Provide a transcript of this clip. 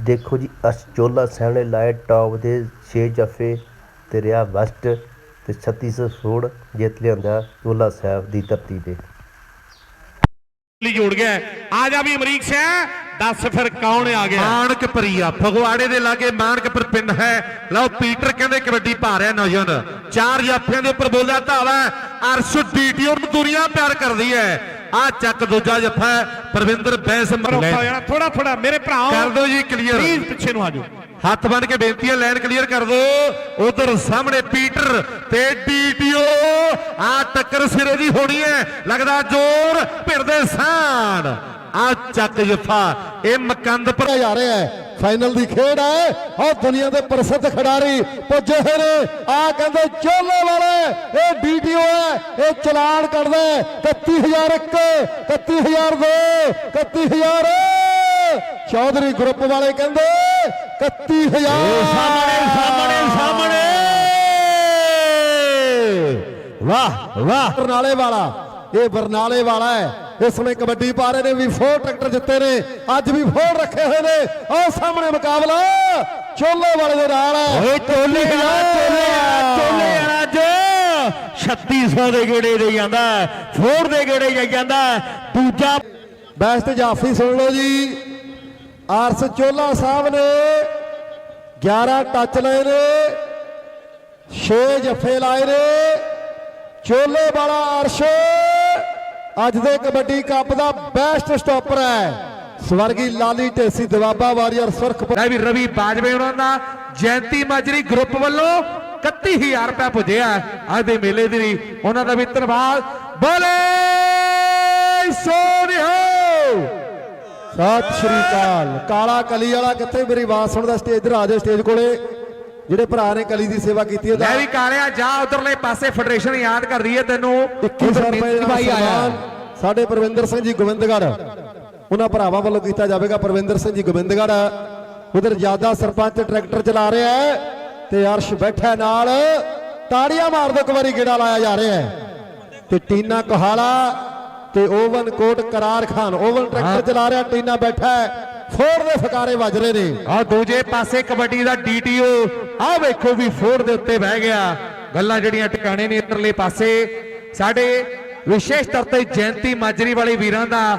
ਦੇਖੋ ਜੀ, ਅਸ਼ਚੋਲਾ ਸਾਹਿਬ ਨੇ ਲਾਏ ਟੌਪ ਦੇ 6 ਜੱਫੇ ਤੇ ਰਿਹਾ ਵੈਸਟ ਤੇ 3600 ਸੋੜ ਜਿੱਤ ਲਿਆਂਦਾ ਚੋਲਾ ਸਾਹਿਬ ਦੀ ਧਰਤੀ ਤੇ। ਜੋੜ ਗਿਆ ਆ ਜਾ ਵੀ ਅਮਰੀਕ ਸਿੰਘ। ਦੱਸ ਫਿਰ ਕੌਣ ਆ ਗਿਆ? ਮਾਨਕ ਪਰੀਆ ਫਗਵਾੜੇ ਦੇ ਲਾਗੇ ਮਾਨਕਪੁਰ ਪਿੰਡ ਹੈ। ਲਓ ਪੀਟਰ ਕਹਿੰਦੇ ਕਬੱਡੀ ਪਾ ਰਿਹਾ ਨੌਜਵਾਨ। ਚਾਰ ਜਾਫਿਆਂ ਦੇ ਉੱਪਰ ਬੋਲਦਾ ਧਾਵਾ ਅਰਸ਼ ਡੀਟੀਓ ਨੂੰ ਦੁਨੀਆ ਪਿਆਰ ਕਰਦੀ ਹੈ। ਆ ਚੱਕ ਦੂਜਾ ਜੱਫਾ ਪ੍ਰਵਿੰਦਰ ਬੈਂਸ ਥੋੜਾ ਥੋੜਾ ਮੇਰੇ ਭਰਾਓ। ਕਰ ਦਿਓ ਜੀ ਕਲੀਅਰ ਪਲੀਜ਼ ਪਿੱਛੇ ਨੂੰ ਆ ਜਾਓ। ਹੱਥ ਬੰਨ ਕੇ ਬੇਨਤੀ ਹੈ ਲਾਈਨ ਕਲੀਅਰ ਕਰ ਦਿਓ। ਉਧਰ ਸਾਹਮਣੇ ਪੀਟਰ ਤੇ ਡੀਟੀਓ। ਆ ਟੱਕਰ ਸਿਰੇ ਦੀ ਹੋਣੀ ਹੈ। ਲੱਗਦਾ ਜ਼ੋਰ ਭਿਰਦੇ ਸਾਨ ਆ ਚੱਕ ਜਫਾ ਇਹ ਮਕੰਦ ਪਰ ਜਾ ਰਿਹਾ ਹੈ। ਫਾਈਨਲ ਦੀ ਖੇਡ ਹੈ ਉਹ ਦੁਨੀਆ ਦੇ ਪ੍ਰਸਿੱਧ ਖਿਡਾਰੀ ਪੁੱਜੇ ਹੋਏ ਨੇ। ਆ ਕਹਿੰਦੇ ਚੋਲੇ ਵਾਲੇ ਇਹ ਵੀਡੀਓ ਹੈ ਇਹ ਚਲਾਨ ਕੱਢਦਾ ਹੈ। 31001 31002 31000 ਚੌਧਰੀ ਗਰੁੱਪ ਵਾਲੇ ਕਹਿੰਦੇ 31000 ਸਾਹਮਣੇ ਸਾਹਮਣੇ ਸਾਹਮਣੇ। ਵਾਹ ਵਾਹ। ਬਰਨਾਲੇ ਵਾਲਾ ਇਹ ਬਰਨਾਲੇ ਵਾਲਾ ਹੈ। ਇਸ ਸਮੇਂ ਕਬੱਡੀ ਪਾ ਰਹੇ ਨੇ ਵੀ ਫੋਰ ਟਰੈਕਟਰ ਜਿੱਤੇ ਨੇ। ਅੱਜ ਵੀ ਫੋਰ ਰੱਖੇ ਹੋਏ ਨੇ। ਆਹ ਸਾਹਮਣੇ ਮੁਕਾਬਲਾ ਚੋਲੇ ਵਾਲੇ ਦੇ ਨਾਲ। ਓਏ ਟੋਲੇ ਆ ਟੋਲੇ ਆ ਟੋਲੇ ਆ ਅੱਜ। 3600 ਦੇ ਗੇੜੇ ਦੇ ਜਾਂਦਾ ਫੋਰ ਦੇ ਗੇੜੇ ਜਾਈ ਜਾਂਦਾ। ਦੂਜਾ ਬੈਸਟ ਜਾਫੀ ਸੁਣ ਲਓ ਜੀ। ਆਰਸ ਚੋਲਾ ਸਾਹਿਬ ਨੇ 11 ਟੱਚ ਲਏ ਨੇ। 6 ਜੱਫੇ ਲਾਏ ਨੇ। ਚੋਲੇ ਵਾਲਾ ਅਰਸ਼ ਅੱਜ ਦੇ ਕਬੱਡੀ ਕੱਪ ਦਾ ਬੈਸਟ ਸਟਾਪਰ ਹੈ। ਸਵਰਗੀ ਲਾਲੀ ਢੇਸੀ ਦਵਾਬਾ ਵਾਰੀਅਰ ਸੁਰਖ ਲੈ ਵੀ ਰਵੀ ਬਾਜਵੇ ਉਹਨਾਂ ਦਾ। ਜੈਂਤੀ ਮਾਜਰੀ ਗਰੁੱਪ ਵੱਲੋਂ 31000 ਰੁਪਏ ਪੁੱਜਿਆ ਅੱਜ ਦੇ ਮੇਲੇ ਦੀ ਉਹਨਾਂ ਦਾ ਵੀ ਧੰਨਵਾਦ। ਬੋਲੇ ਸੋਨਿਓ! ਸਤਿ ਸ਼੍ਰੀ ਅਕਾਲ। ਕਾਲਾ ਕਲੀ ਵਾਲਾ ਕਿੱਥੇ ਮੇਰੀ ਆਵਾਜ਼ ਸੁਣਦਾ? ਸਟੇਜ ਇਧਰ ਆ ਜਾ ਸਟੇਜ ਕੋਲੇ। ਜਿਹੜੇ ਭਰਾ ਨੇ ਕਲੀ ਦੀ ਸੇਵਾ ਕੀਤੀ ਹੈ ਲੈ ਵੀ ਕਾਲਿਆ ਜਾ ਉਧਰਲੇ ਪਾਸੇ ਫੈਡਰੇਸ਼ਨ ਯਾਦ ਕਰ ਰਹੀ ਹੈ ਤੈਨੂੰ। 2100 ਰੁਪਏ ਦਾ ਆਇਆ। ਸਾਡੇ ਪ੍ਰਵਿੰਦਰ ਸਿੰਘ ਜੀ ਗੋਬਿੰਦਗੜ੍ਹ। ਉਹਨਾਂ ਭਰਾਵਾਂ ਵੱਲੋਂ ਕੀਤਾ ਜਾਵੇਗਾ ਪ੍ਰਵਿੰਦਰ ਸਿੰਘ ਜੀ ਗੋਬਿੰਦਗੜ੍ਹ। ਉਧਰ ਜ਼ਿਆਦਾ ਸਰਪੰਚ ਟਰੈਕਟਰ ਚਲਾ ਰਿਹਾ ਹੈ ਤੇ ਅਰਸ਼ ਬੈਠਾ ਨਾਲ। ਤਾੜੀਆਂ ਮਾਰ ਦੋ ਇੱਕ ਵਾਰੀ ਗੇੜਾ ਲਾਇਆ ਜਾ ਰਿਹਾ ਹੈ। ਤੇ ਟੀਨਾ ਕੋਹਾਲਾ ਤੇ ਓਵਨ ਕੋਟ ਕਰਾਰ ਖਾਨ ਓਵਨ ਟਰੈਕਟਰ ਚਲਾ ਰਿਹਾ ਟੀਨਾ ਬੈਠਾ ਹੈ। ਫੋਰ ਦੇ ਫਕਾਰੇ ਵੱਜ ਰਹੇ ਨੇ। ਆ ਦੂਜੇ ਪਾਸੇ ਕਬੱਡੀ ਦਾ ਡੀਟੀਓ ਆ ਵੇਖੋ ਵੀ ਫੋਰ ਦੇ ਉੱਤੇ ਬਹਿ ਗਿਆ। ਗੱਲਾਂ ਜਿਹੜੀਆਂ ਟਿਕਾਣੇ ਨੇ ਇੱਧਰਲੇ ਪਾਸੇ, ਸਾਡੇ ਵਿਸ਼ੇਸ਼ ਤੌਰ ਤੇ ਜੈਂਤੀ ਮਾਜਰੀ ਵਾਲੇ ਵੀਰਾਂ ਦਾ